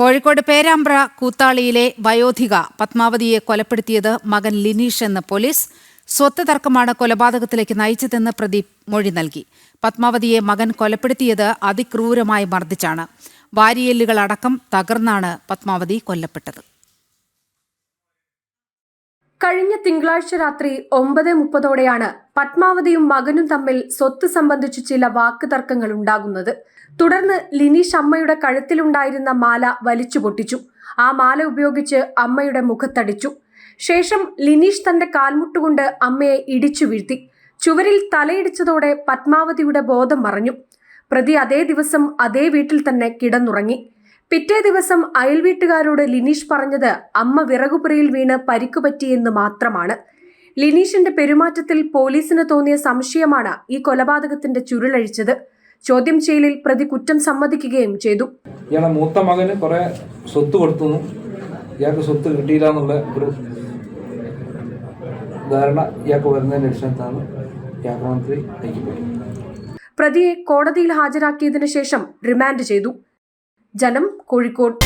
കോഴിക്കോട് പേരാമ്പ്ര കൂത്താളിയിലെ വയോധിക പത്മാവതിയെ കൊലപ്പെടുത്തിയത് മകൻ ലിനീഷ് എന്ന പോലീസ്. സ്വത്ത് തർക്കമാണ് കൊലപാതകത്തിലേക്ക് നയിച്ചതെന്ന് പ്രദീപ് മൊഴി നൽകി. പത്മാവതിയെ മകൻ കൊലപ്പെടുത്തിയത് അതിക്രൂരമായി മർദ്ദിച്ചാണ്. വാരിയെല്ലുകളടക്കം തകർന്നാണ് പത്മാവതി കൊല്ലപ്പെട്ടത്. കഴിഞ്ഞ തിങ്കളാഴ്ച രാത്രി ഒമ്പത് മുപ്പതോടെയാണ് പത്മാവതിയും മകനും തമ്മിൽ സ്വത്ത് സംബന്ധിച്ച് ചില വാക്ക് തർക്കങ്ങൾ ഉണ്ടാകുന്നത്. തുടർന്ന് ലിനീഷ് അമ്മയുടെ കഴുത്തിലുണ്ടായിരുന്ന മാല വലിച്ചു പൊട്ടിച്ചു. ആ മാല ഉപയോഗിച്ച് അമ്മയുടെ മുഖത്തടിച്ചു. ശേഷം ലിനീഷ് തന്റെ കാൽമുട്ടുകൊണ്ട് അമ്മയെ ഇടിച്ചു വീഴ്ത്തി. ചുവരിൽ തലയിടിച്ചതോടെ പത്മാവതിയുടെ ബോധം മറഞ്ഞു. പ്രതി അതേ ദിവസം അതേ വീട്ടിൽ തന്നെ കിടന്നുറങ്ങി. പിറ്റേ ദിവസം അയൽവീട്ടുകാരോട് ലിനീഷ് പറഞ്ഞത് അമ്മ വിറകുപുരയിൽ വീണ് പരിക്കുപറ്റിയെന്ന് മാത്രമാണ്. ലിനീഷിന്റെ പെരുമാറ്റത്തിൽ പോലീസിന് തോന്നിയ സംശയമാണ് ഈ കൊലപാതകത്തിന്റെ ചുരുളഴിച്ചത്. ചോദ്യം ചെയ്യലിൽ പ്രതി കുറ്റം സമ്മതിക്കുകയും ചെയ്തു. ഇയാളെ മൂത്ത മകന് കുറെ സ്വത്ത് കൊടുത്തു ഇയാൾക്ക് സ്വത്ത് കിട്ടിയില്ല എന്നുള്ള ഒരു ധാരണ ഇയാൾക്ക് വരുന്നതിന്റെ അടിസ്ഥാനത്താണ് ഈ ആക്രമണത്തിൽ പ്രതിയെ കോടതിയിൽ ഹാജരാക്കിയതിനു ശേഷം റിമാൻഡ് ചെയ്തു. ജനം കോഴിക്കോട്